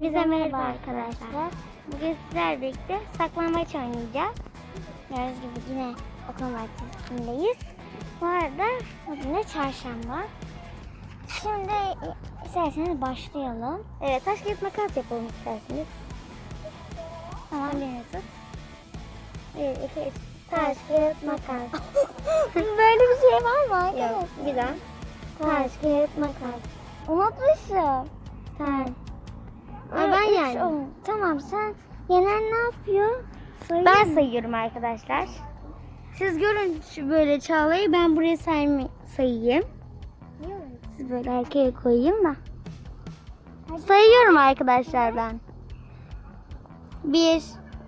Bize merhaba arkadaşlar. Bugün sizlerle birlikte saklambaç oynayacağız. Gördüğünüz gibi yine okul bahçesindeyiz. Bu arada bugün de çarşamba. Şimdi isterseniz başlayalım. Evet taş kağıt makas yapalım isterseniz. Tamam beni tut. Bir, iki, üç. Taş kağıt makas. Böyle bir şey var mı arkadaşlar? Yok, bir daha. Taş kağıt makas. Unutmuşum. Tamam. Ben yani. Tamam sen yenen ne yapıyor? Sayıyor Ben sayıyorum arkadaşlar. Siz görün şu böyle Çağla'yı ben buraya sayma, sayayım. Siz böyle arkaya koyayım da. Sayıyorum arkadaşlar ben. 1,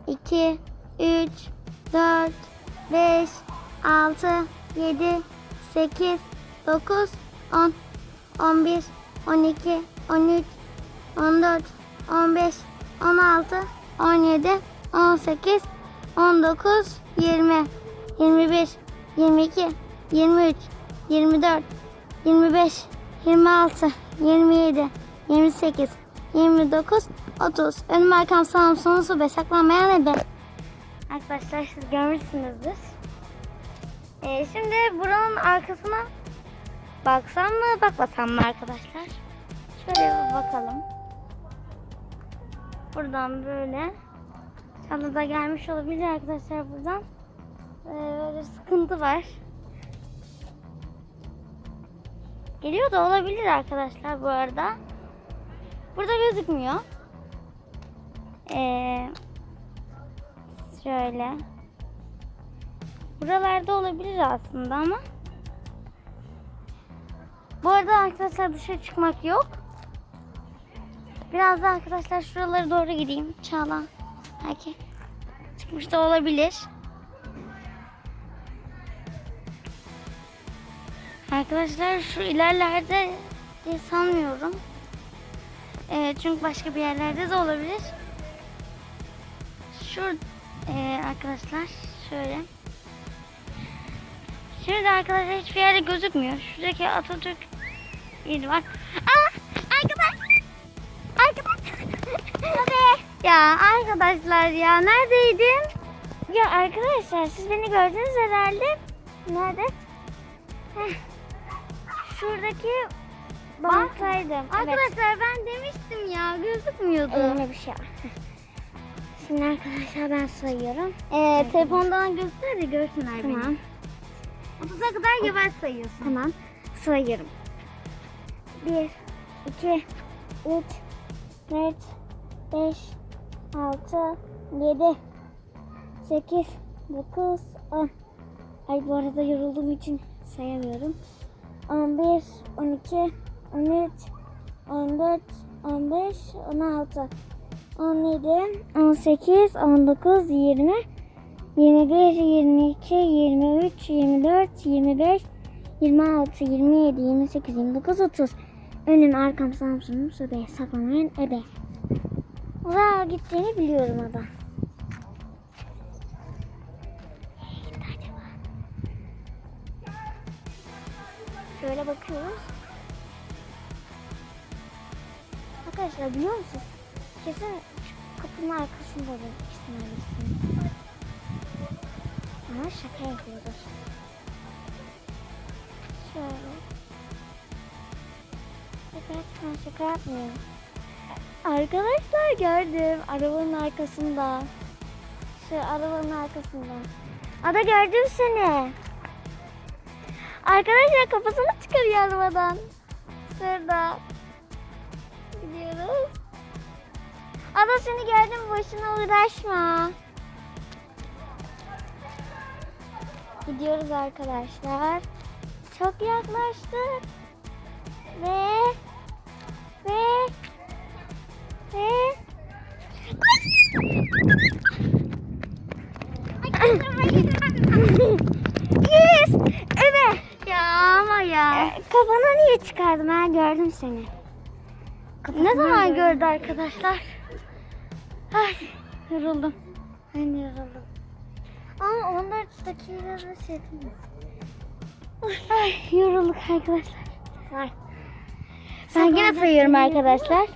2, 3, 4, 5, 6, 7, 8, 9, 10, 11, 12, 13, 14, 15, 16, 17, 18, 19, 20, 21, 22, 23, 24, 25, 26, 27, 28, 29, 30. Önüm arkam sağım sonu su be ebe. Arkadaşlar siz görmüşsünüzdür. Ee, şimdi buranın arkasına baksam mı bakmasam mı arkadaşlar? Şöyle bir bakalım. Buradan böyle. Çanta da gelmiş olabilir arkadaşlar buradan. Ee, böyle sıkıntı var. Geliyor da olabilir arkadaşlar bu arada. Burada gözükmüyor. Ee, şöyle. Buralarda olabilir aslında ama. Bu arada arkadaşlar dışarı çıkmak yok. Biraz da arkadaşlar şuralara doğru gideyim. Çağla. Belki çıkmış da olabilir. Arkadaşlar şu ilerlerde diye sanmıyorum. Ee, çünkü başka bir yerlerde de olabilir. Şu ee, arkadaşlar şöyle. Şimdi arkadaşlar hiçbir yerde gözükmüyor. Şuradaki Atatürk yeri var. Aa, arkadaşlar. Ya arkadaşlar ya neredeydin? Ya arkadaşlar siz beni gördünüz herhalde. Nerede? Heh. Şuradaki banktaydım. Arkadaşlar ben demiştim ya gözükmüyordu. Elimde bir şey. Şimdi arkadaşlar ben sayıyorum. Ee, telefondan göster de görsünler Tamam. beni. 30'a kadar yavaş sayıyorsun. Tamam. Sayıyorum. 1, 2, 3, 4, 5, 6, 7, 8, 9, 10. Ay bu arada yorulduğum için sayamıyorum. 11, 12, 13, 14, 15, 16, 17, 18, 19, 20, 21, 22, 23, 24, 25, 26, 27, 28, 29, 30. Önüm, arkam, sağım, solum, sobe, saklamayan ebe. Uzağa gittiğini biliyorum acaba? Şöyle bakıyoruz. Arkadaşlar biliyor musunuz? Kesin kapının arkasında da ihtimalle. Ama şaka yapıyordur. Şöyle. Gerçekten şaka yapmıyorum. Arkadaşlar gördüm. Arabanın arkasında. Şu arabanın arkasında. Ada gördüm seni. Arkadaşlar kafasını çıkarıyor arabadan. Şurada. Gidiyoruz. Ada seni gördüm boşuna uğraşma. Gidiyoruz arkadaşlar. Çok yaklaştık. Ve ve Yes! Evet. Ya ama ya. Ee, Kafana niye çıkardım ha? Gördüm seni. ne zaman gördüm. gördü arkadaşlar? Ay yoruldum. Ben de yoruldum. Ama 14 dakikada şey. Ay yorulduk arkadaşlar. Var. Ben yine sayıyorum arkadaşlar.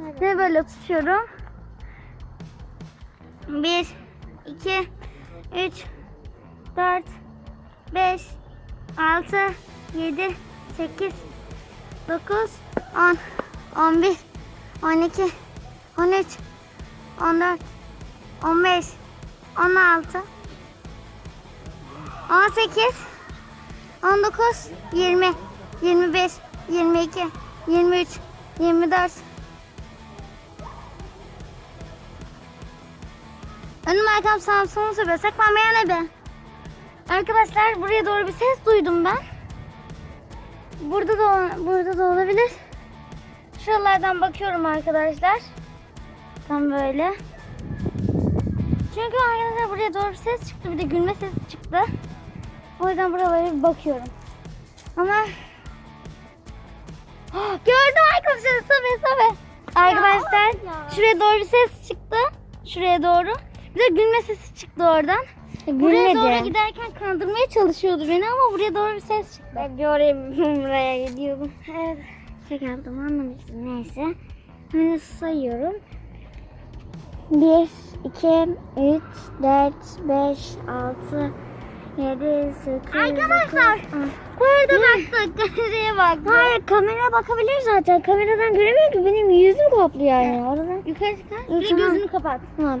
Ve böyle tutuyorum. 1, 2, 3, 4, 5, 6, 7, 8, 9, 10, 11, 12, 13, 14, 15, 16, 18, 19, 20, 21, 22, 23, 24, Önüm arkam sağım solum söylüyor. Saklanmaya ne be? Arkadaşlar buraya doğru bir ses duydum ben. Burada da burada da olabilir. Şuralardan bakıyorum arkadaşlar. Tam böyle. Çünkü arkadaşlar buraya doğru bir ses çıktı. Bir de gülme sesi çıktı. O yüzden buralara bir bakıyorum. Ama Ah, gördüm arkadaşlar. Sobe sobe. Arkadaşlar ya. şuraya doğru bir ses çıktı. Şuraya doğru. Bir de gülme sesi çıktı oradan. Buraya doğru giderken kandırmaya çalışıyordu beni ama buraya doğru bir ses çıktı. Ben de oraya buraya gidiyordum. Evet. Şaka yaptım anlamışsın. Neyse. Hani sayıyorum. 1, 2, 3, 4, 5, 6, 7, 8, Arkadaşlar, Bu arada baktık. Kameraya baktık. Hayır kameraya bakabilir zaten. Kameradan göremiyor ki benim yüzüm kaplıyor yani. Oradan. Yukarı çıkar. Tamam. gözünü kapat. Tamam.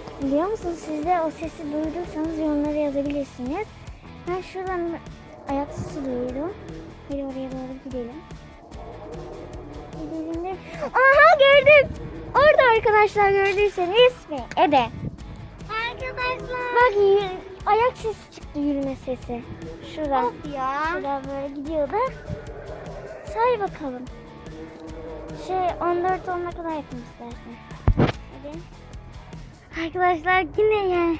biliyor musunuz siz de o sesi duyduysanız yorumlara yazabilirsiniz. Ben şuradan ayak sesi duydum. Hadi oraya doğru gidelim. Gidelim de... Aha gördüm. Orada arkadaşlar gördüyseniz Ebe. Arkadaşlar. Bak ayak sesi çıktı yürüme sesi. Şuradan. Of ya. Şuradan böyle gidiyordu. Say bakalım. Şey 14 10'a kadar yapın istersen. Hadi. Arkadaşlar yine ya.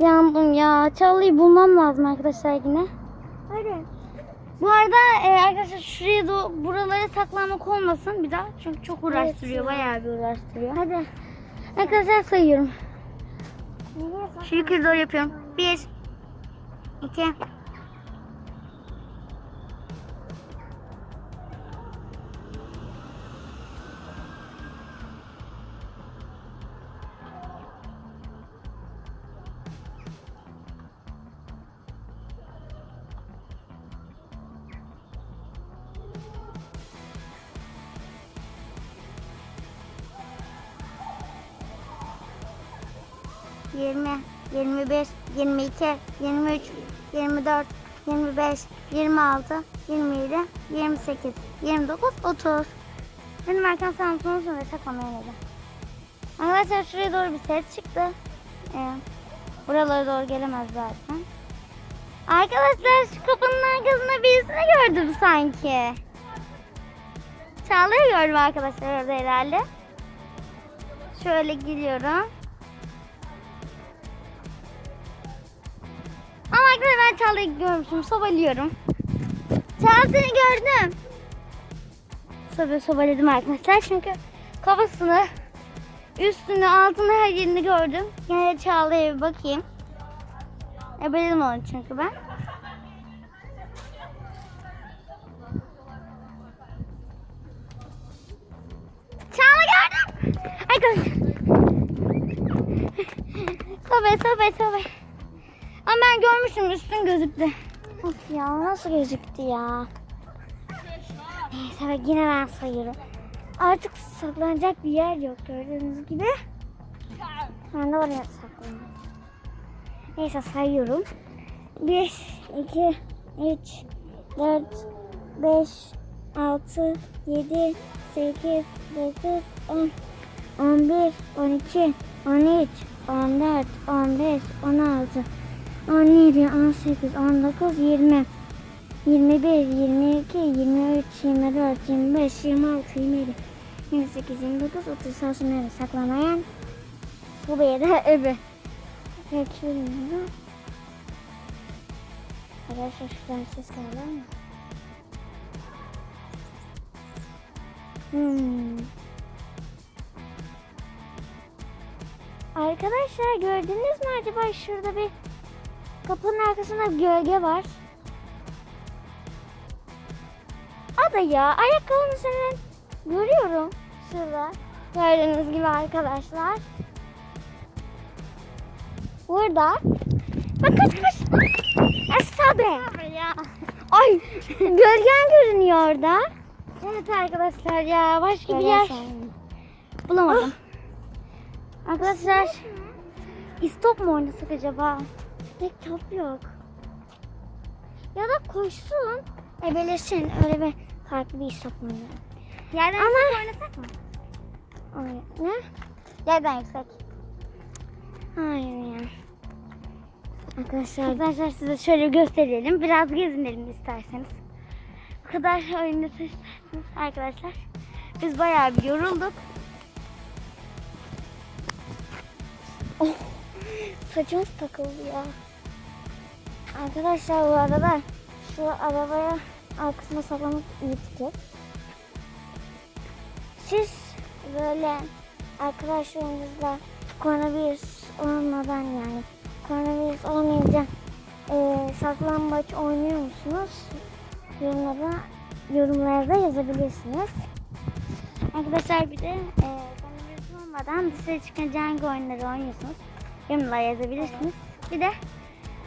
Yandım ya. Çalıyı bulmam lazım arkadaşlar yine. Hadi. Bu arada e, arkadaşlar şuraya da buralara saklanmak olmasın bir daha. Çünkü çok uğraştırıyor. Evet ya. bayağı bir uğraştırıyor. Hadi. Arkadaşlar sayıyorum. Şu yukarı doğru yapıyorum. Bir. iki, 20, 21, 22, 23, 24, 25, 26, 27, 28, 29, 30. Benim arkam Samsun'un sonunda şakamayla. Arkadaşlar şuraya doğru bir ses çıktı. Ee, buralara doğru gelemez zaten. Arkadaşlar şu kapının arkasında birisini gördüm sanki. Çağla'yı gördüm arkadaşlar orada herhalde. Şöyle giriyorum. Ama ben Çağla'yı görmüşüm. Sobalıyorum. Çağla seni gördüm. Soba sobaladım arkadaşlar çünkü kafasını, üstünü, altını her yerini gördüm. Yine Çağla'ya bir bakayım. Ebeledim onu çünkü ben. Çağla gördüm. Arkadaşlar. sobe sobe sobe. Ama ben görmüştüm üstün gözüktü. Of ya nasıl gözüktü ya. Neyse yine ben sayıyorum. Artık saklanacak bir yer yok gördüğünüz gibi. Ben de oraya saklanıyorum. Neyse sayıyorum. 1, 2, 3, 4, 5, 6, 7, 8, 9, 10, 11, 12, 13, 14, 15, 16, 17, 18, 19, 20, 21, 22, 23, 24, 25, 26, 27, 28, 29, 30 sonra sonra saklamayan. Bu bir de öbür. Geçiyorum. Arkadaşlar şuradan ses geldi ama. Hmm. Arkadaşlar gördünüz mü acaba şurada bir kapının arkasında bir gölge var. Ada ya ayakkabını senin görüyorum şurada. Gördüğünüz gibi arkadaşlar. Burada. Bak kaç kaç. Asabe. ya. Ay gölgen görünüyor orada. Evet arkadaşlar ya başka bir yer bulamadım. Arkadaşlar istop mu oynasak acaba? Laptop yok. Ya da koşsun. Ebelesin. Öyle bir farklı bir istop oynayalım. Yerden Ama- yüksek oynasak mı? Ay, ne? Yerden yüksek. Hayır ya. Arkadaşlar, arkadaşlar size şöyle gösterelim. Biraz gezinelim isterseniz. Bu kadar oynatırsanız arkadaşlar. Biz bayağı bir yorulduk. Oh, saçımız takıldı ya. Arkadaşlar bu arada şu arabaya arkasına saklamak iyi fikir. Siz böyle arkadaşlarınızla koronavirüs olmadan yani koronavirüs olmayınca e, saklambaç oynuyor musunuz? Yorumlara, yorumlarda yazabilirsiniz. Arkadaşlar bir de e, koronavirüs olmadan dışarı çıkan canlı oyunları oynuyorsunuz. Yorumlara yazabilirsiniz. Bir de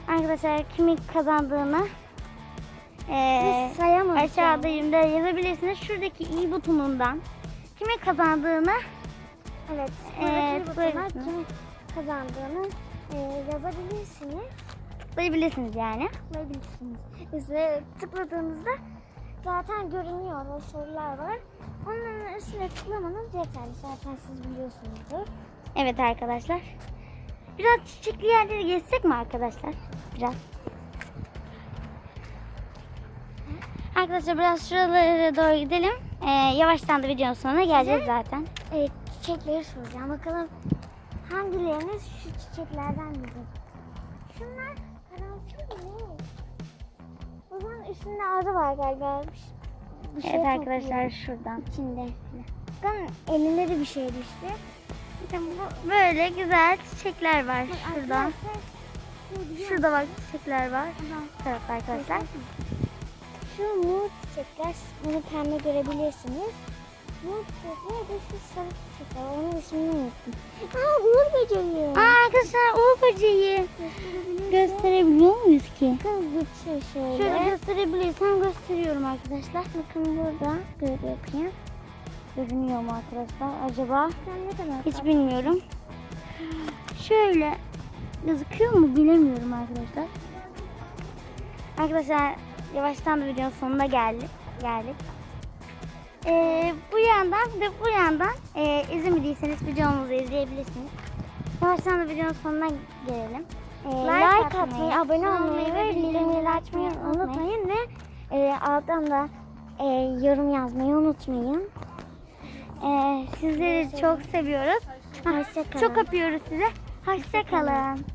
arkadaşlar kimin kazandığını e, aşağıda yorumda yazabilirsiniz. Şuradaki i butonundan kimin kazandığını Evet. Ee, Ee, tıklayabilirsiniz. kimin kazandığını e, yazabilirsiniz. tıklayabilirsiniz yani. Tıklayabilirsiniz. Üstüne tıkladığınızda zaten görünüyor o sorular var. Onların üstüne tıklamanız yeterli. Zaten siz biliyorsunuzdur. Evet arkadaşlar. Biraz çiçekli yerleri gezsek mi arkadaşlar? Biraz. Arkadaşlar biraz şuralara doğru gidelim. Ee, yavaştan da videonun sonuna geleceğiz zaten. Evet, çiçekleri soracağım. Bakalım hangileriniz şu çiçeklerden biri? Şunlar karanfil mi? Zaman üstünde arı var galiba. Bir- şey Evet topluyor arkadaşlar şuradan. içinde. Bakın elinde de bir şey düştü. Böyle güzel çiçekler var şurada. Şey Şurada bak çiçekler var. tarafta arkadaşlar. Şu mor çiçekler, bunu pembe görebilirsiniz. Mor çiçekler de şu sarı çiçekler. Onun ismini unuttum. Aa, uğur böceği. Aa, arkadaşlar uğur böceği. Gösterebiliyor muyuz ki? Bakın geçiyor şöyle. Şöyle gösterebilirsem gösteriyorum arkadaşlar. Bakın burada böyle yapayım. Görünüyor mu arkadaşlar acaba? Sen ne kadar Hiç bilmiyorum. Şöyle gözüküyor mu bilemiyorum arkadaşlar. Arkadaşlar yavaştan da videonun sonuna geldik. geldik. Ee, bu yandan de bu yandan e, izlemediyseniz videomuzu izleyebilirsiniz. Yavaştan da videonun sonuna gelelim. Ee, like, atmayı, abone olmayı ve bildirimleri açmayı unutmayın ve e, alttan da e, yorum yazmayı unutmayın. Ee, sizleri çok seviyoruz. Hoşça kalın. Çok öpüyoruz size. Hoşça kalın.